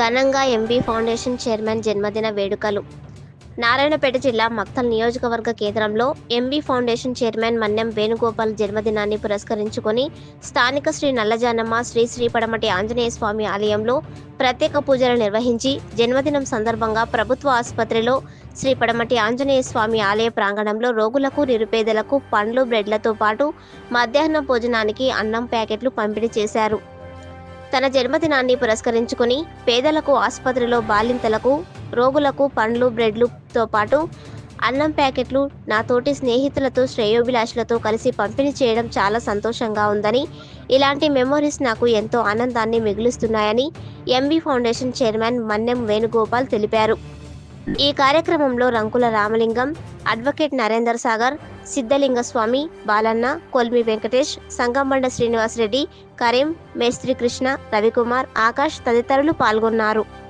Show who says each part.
Speaker 1: ఘనంగా MB foundation chairman జన్మదిన వేడుకలు. నారాయణపేట జిల్లా మక్తల్ నియోజకవర్గ కేంద్రంలో MB foundation chairman Manyam Venugopal జన్మదినాన్ని పురస్కరించుకొని స్థానిక శ్రీ నల్లజానమ్మ శ్రీ శ్రీ పడమటి ఆంజనేయ స్వామి ఆలయంలో ప్రత్యేక పూజలు నిర్వహించి జన్మదినం సందర్భంగా ప్రభుత్వ ఆసుపత్రిలో శ్రీ పడమటి ఆంజనేయ స్వామి ఆలయ ప్రాంగణంలో రోగులకు నిరుపేదలకు పండ్లు బ్రెడ్లతో పాటు మధ్యాహ్న భోజనానికి అన్నం ప్యాకెట్లు పంపిణీ చేశారు. తన జన్మదినాన్ని పురస్కరించుకుని పేదలకు ఆసుపత్రిలో బాలింతలకు రోగులకు పండ్లు బ్రెడ్లుతో పాటు అన్నం ప్యాకెట్లు నా తోటి స్నేహితులతో శ్రేయోభిలాషులతో కలిసి పంపిణీ చేయడం చాలా సంతోషంగా ఉందని ఇలాంటి మెమోరీస్ నాకు ఎంతో ఆనందాన్ని మిగులుస్తున్నాయని MB foundation chairman Mannem Venugopal తెలిపారు. ఈ కార్యక్రమంలో రంకుల రామలింగం అడ్వకేట్ నరేందర్ సాగర్ సిద్ధలింగస్వామి బాలన్న కొల్మి వెంకటేష్ సంగంబండ శ్రీనివాసరెడ్డి కరీం మేస్త్రి కృష్ణ రవికుమార్ ఆకాష్ తదితరులు పాల్గొన్నారు.